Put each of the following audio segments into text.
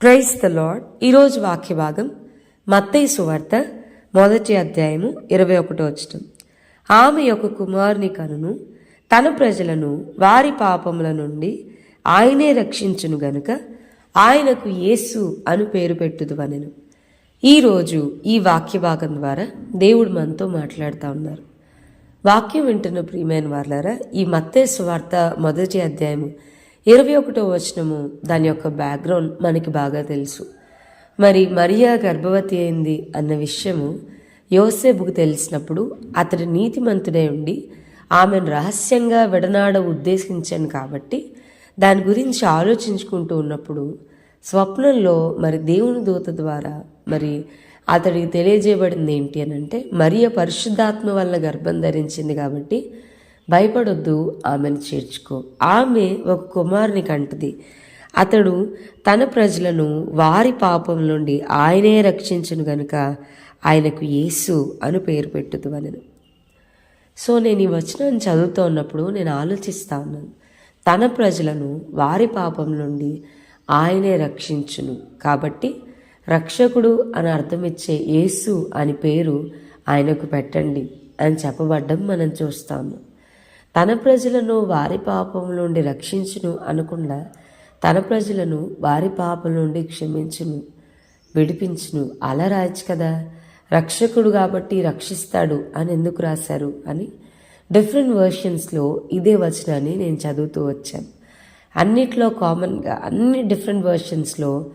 Praise the lord ఈరోజు వాక్య భాగం మత్తయి సువార్త మొదటి అధ్యాయము ఇరవై ఒకటో వచ్చటం ఆమె యొక్క కుమారుని కనును తన ప్రజలను వారి పాపముల నుండి ఆయనే రక్షించును గనుక ఆయనకు యేసు అను పేరు పెట్టుదు అనెను ఈరోజు ఈ వాక్య భాగం ద్వారా దేవుడు మనతో మాట్లాడుతూ ఉన్నారు. వాక్యం వింటున్న ప్రియమైన వాళ్ళారా ఈ మత్తే సువార్త మొదటి అధ్యాయము ఇరవై ఒకటో వచనము దాని యొక్క బ్యాక్గ్రౌండ్ మనకి బాగా తెలుసు. మరి మరియా గర్భవతి అయింది అన్న విషయము యోసేపుకు తెలిసినప్పుడు అతడు నీతిమంతుడై ఉండి ఆమెను రహస్యంగా విడనాడ ఉద్దేశించాను కాబట్టి దాని గురించి ఆలోచించుకుంటూ ఉన్నప్పుడు స్వప్నంలో మరి దేవుని దూత ద్వారా మరి అతడికి తెలియజేయబడింది ఏంటి అని అంటే మరియ పరిశుద్ధాత్మ వల్ల గర్భం ధరించింది కాబట్టి భయపడొద్దు ఆమెను చేర్చుకో. ఆమె ఒక కుమారుని కంటది. అతడు తన ప్రజలను వారి పాపం నుండి ఆయనే రక్షించను గనుక ఆయనకు యేసు అని పేరు పెట్టుదు అనను సో నేను ఈ వచనాన్ని చదువుతూ ఉన్నప్పుడు నేను ఆలోచిస్తా ఉన్నాను. తన ప్రజలను వారి పాపం నుండి ఆయనే రక్షించును. కాబట్టి రక్షకుడు అని అర్థమిచ్చే యేసు అని పేరు ఆయనకు పెట్టండి అని చెప్పబడ్డం మనం చూస్తాము. తన ప్రజలను వారి పాపం నుండి రక్షించును అనుకుండా తన ప్రజలను వారి పాపం నుండి క్షమించును విడిపించును. అలా రాయచ్చు కదా? రక్షకుడు కాబట్టి రక్షిస్తాడు అని ఎందుకు రాశారు అని డిఫరెంట్ వర్షన్స్లో ఇదే వచనాన్ని నేను చదువుతూ వచ్చాను. అన్నిట్లో కామన్గా అన్ని different వర్షన్స్లో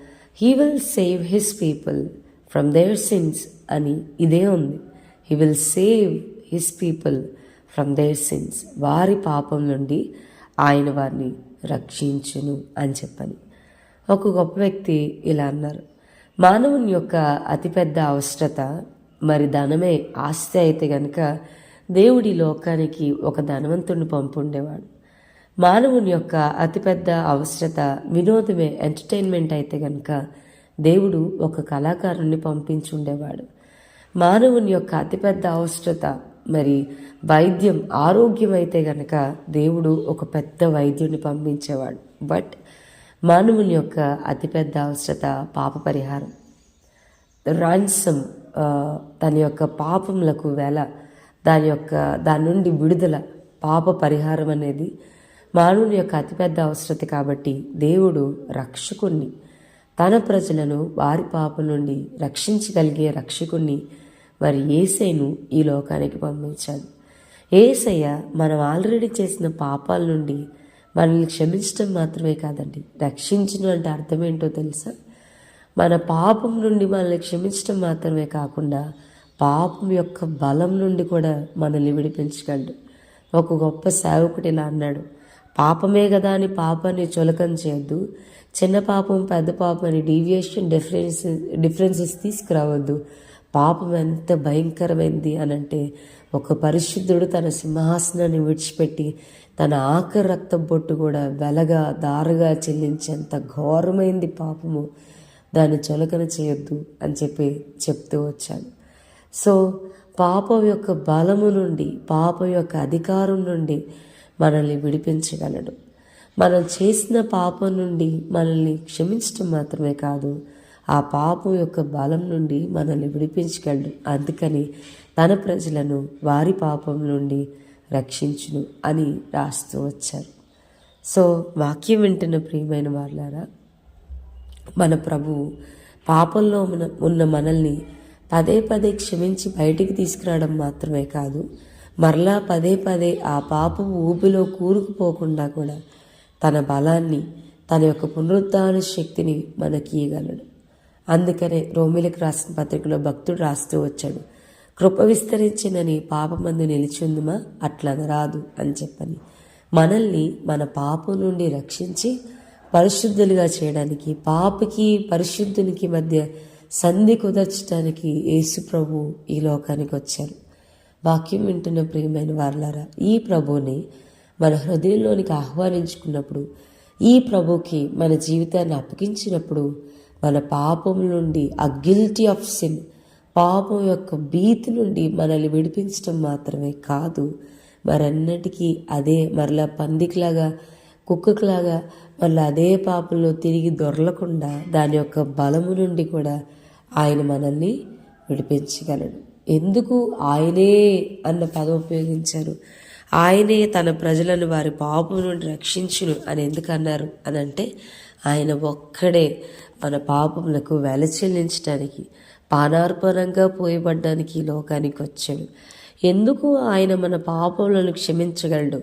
he will save his people from their sins అని ఇదే ఉంది. He will save his people from their sins వారి పాపం నుండి ఆయన వారిని రక్షించును అని చెప్పని. ఒక గొప్ప వ్యక్తి ఇలా అన్నారు. మానవుని యొక్క అతిపెద్ద అవసరత మరి ధనమే ఆస్తి అయితే గనక దేవుడి లోకానికి ఒక ధనవంతుడిని పంపుండేవాడు. మానవుని యొక్క అతిపెద్ద అవసరత వినోదమే ఎంటర్టైన్మెంట్ అయితే గనక దేవుడు ఒక కళాకారుణ్ణి పంపించుండేవాడు. మానవుని యొక్క అతిపెద్ద అవసరత మరి వైద్యం ఆరోగ్యం అయితే గనక దేవుడు ఒక పెద్ద వైద్యుని పంపించేవాడు. బట్ మానవుని యొక్క అతిపెద్ద అవసరత పాప పరిహారం. రాన్సమ్ తన యొక్క పాపములకు వెల దాని యొక్క దాని నుండి విడుదల పాప పరిహారం అనేది మానవుని యొక్క అతిపెద్ద అవసరత కాబట్టి దేవుడు రక్షకుణ్ణి. తన ప్రజలను వారి పాపం నుండి రక్షించగలిగే రక్షకుణ్ణి మరి ఏసైను ఈ లోకానికి పంపించాడు ఏసయ్య మనం ఆల్రెడీ చేసిన పాపాల నుండి మనల్ని క్షమించడం మాత్రమే కాదండి రక్షించను అంటే అర్థం ఏంటో తెలుసా? మన పాపం నుండి మనల్ని క్షమించడం మాత్రమే కాకుండా పాపం యొక్క బలం నుండి కూడా మనల్ని విడిపించగలడు. ఒక గొప్ప సేవకుడు ఇలా అన్నాడు పాపమే కదా అని పాపాన్ని చులకం చేయొద్దు చిన్న పాపం పెద్ద పాపం అని డీవియేషన్ డిఫరెన్స్ డిఫరెన్సెస్ తీసుకురావద్దు. పాపం ఎంత భయంకరమైంది అని అంటే ఒక పరిశుద్ధుడు తన సింహాసనాన్ని విడిచిపెట్టి తన ఆఖరి రక్తం బొట్టు కూడా వెలగా దారుగా చెల్లించేంత ఘోరమైంది పాపము. దాన్ని చొలకన చేయొద్దు అని చెప్పి చెప్తూ వచ్చాను సో పాపం యొక్క బలము నుండి పాపం యొక్క అధికారం నుండి మనల్ని విడిపించగలడు. మనం చేసిన పాపం నుండి మనల్ని క్షమించడం మాత్రమే కాదు ఆ పాపం యొక్క బలం నుండి మనల్ని విడిపించగలడు. అందుకని తన ప్రజలను వారి పాపం నుండి రక్షించును అని రాస్తూ వచ్చారు. సో వాక్యం వింటున్న ప్రియమైన వాళ్ళారా మన ప్రభువు పాపంలో మన ఉన్న మనల్ని పదే పదే క్షమించి బయటికి తీసుకురావడం మాత్రమే కాదు మరలా పదే పదే ఆ పాపం ఊపిలో కూరుకుపోకుండా కూడా తన బలాన్ని తన యొక్క పునరుద్ధాన శక్తిని మనకి ఇవ్వగలడు అందుకనే రోమిలకు రాసిన పత్రికలో భక్తుడు రాస్తూ వచ్చాడు. కృప విస్తరించినని పాపమందు నిలిచిందుమా? అట్లా రాదు అని చెప్పని. మనల్ని మన పాపం నుండి రక్షించి పరిశుద్ధులుగా చేయడానికి పాపకి పరిశుద్ధునికి మధ్య సంధి కుదర్చడానికి యేసు ప్రభు ఈ లోకానికి వచ్చారు. వాక్యం వింటున్న ప్రియమైన వారులారా ఈ ప్రభుని మన హృదయంలోనికి ఆహ్వానించుకున్నప్పుడు ఈ ప్రభుకి మన జీవితాన్ని అప్పగించినప్పుడు మన పాపం నుండి ఆ గిల్టీ ఆఫ్ సిన్ పాపం యొక్క భీతి నుండి మనల్ని విడిపించడం మాత్రమే కాదు మరన్నిటికీ అదే మరలా పందికిలాగా కుక్కకులాగా మళ్ళీ అదే పాపంలో తిరిగి దొరలకుండా దాని యొక్క బలము నుండి కూడా ఆయన మనల్ని విడిపించగలడు. ఎందుకు? ఆయనే అన్న పదం ఉపయోగించారు. ఆయనే తన ప్రజలను వారి పాపం నుండి రక్షించును అని ఎందుకన్నారు అని అంటే ఆయన ఒక్కడే మన పాపములకు వెల చెల్లించడానికి పానార్పణంగా పోయబడ్డానికి లోకానికి వచ్చాడు. ఎందుకు ఆయన మన పాపములను క్షమించగలడు?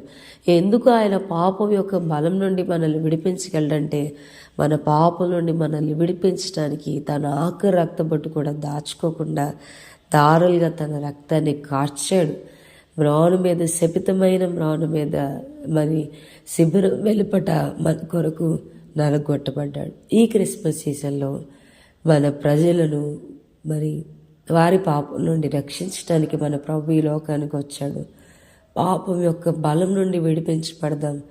ఎందుకు ఆయన పాపం యొక్క బలం నుండి మనల్ని విడిపించగలడంటే మన పాపం నుండి మనల్ని విడిపించడానికి తన ఆఖరి రక్తబొట్టు కూడా దాచుకోకుండా దారులుగా తన రక్తాన్ని కార్చాడు. మ్రాను మీద శపితమైన మ్రాను మీద మరి శిబిరం వెలుపట మన కొరకు నలగొట్టబడ్డాడు. ఈ క్రిస్మస్ సీజన్లో మన ప్రజలను మరి వారి పాపం నుండి రక్షించడానికి మన ప్రభు ఈ లోకానికి వచ్చాడు. పాపం యొక్క బలం నుండి విడిపించబడదాం.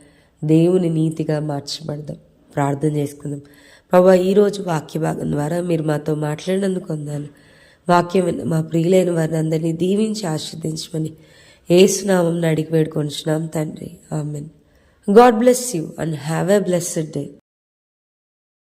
దేవుని నీతిగా మార్చబడదాం. ప్రార్థన చేసుకుందాం. ప్రభా ఈరోజు వాక్య భాగం ద్వారా మీరు మాతో మాట్లాడినందుకు అందాను వాక్యం మా ప్రియులైన వారిని అందరినీ దీవించి ఆశీర్దించమని ఏసునామం అడిగి వేడుకొంచున్నాం తండ్రి. Amen. God bless you and have a blessed day.